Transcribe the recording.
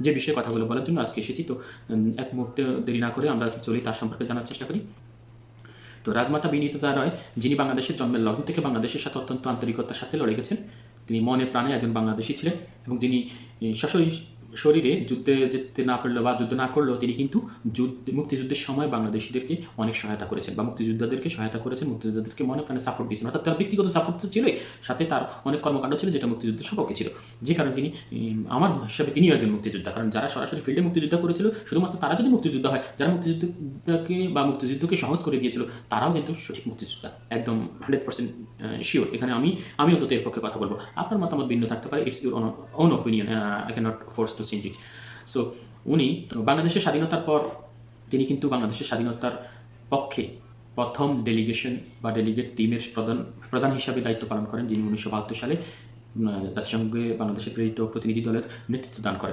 যে বিষয়ে কথাগুলো বলার জন্য আজকে এসেছি। তো এক মুহূর্তে দেরি না করে আমরা চলি তার সম্পর্কে জানার চেষ্টা করি। তো, রাজমাতা বিনীতা রয়, যিনি বাংলাদেশের জন্মের লগ্ন থেকে বাংলাদেশের সাথে অত্যন্ত আন্তরিকতার সাথে লড়ে গেছেন, তিনি মনে প্রাণে একজন বাংলাদেশি ছিলেন এবং তিনি সশরী শরীরে যুদ্ধে যেতে না পারলেও বা যুদ্ধ না করলেও তিনি কিন্তু যুদ্ধ, মুক্তিযুদ্ধের সময় বাংলাদেশিদেরকে অনেক সহায়তা করেছেন বা মুক্তিযোদ্ধাদেরকে সহায়তা করেছেন, মুক্তিযোদ্ধাদেরকে মনে প্রাণে সাপোর্ট দিয়েছেন। অর্থাৎ তার ব্যক্তিগত সাপোর্ট তো ছিলই, সাথে তার অনেক কর্মকাণ্ড ছিল যেটা মুক্তিযুদ্ধের সম্পর্কে ছিল। যে কারণে তিনি আমার হিসাবে তিনিও একজন মুক্তিযোদ্ধা। কারণ যারা সরাসরি ফিল্ডে মুক্তিযুদ্ধ করেছিল, শুধুমাত্র তারা যদি মুক্তিযুদ্ধ হয়, যারা মুক্তিযুদ্ধকে বা মুক্তিযুদ্ধকে সহজ করে দিয়েছিল, তারাও কিন্তু সঠিক মুক্তিযোদ্ধা। একদম হান্ড্রেড পার্সেন্ট শিওর এখানে আমি আমি অন্তত এর পক্ষে কথা বলব। আপনার মতামত ভিন্ন থাকতে পারে it's your own opinion I can not force change so উনি বাংলাদেশের স্বাধীনতার পর তিনি কিন্তু বাংলাদেশের স্বাধীনতার পক্ষে প্রথম ডেলিগেশন বা ডেলিগেট টিমের প্রধান প্রধান হিসাবে দায়িত্ব পালন করেন, যিনি উনিশশো বাহাত্তর সালে জাতিসংঘে বাংলাদেশের প্রেরিত প্রতিনিধি দলের নেতৃত্ব দান করেন।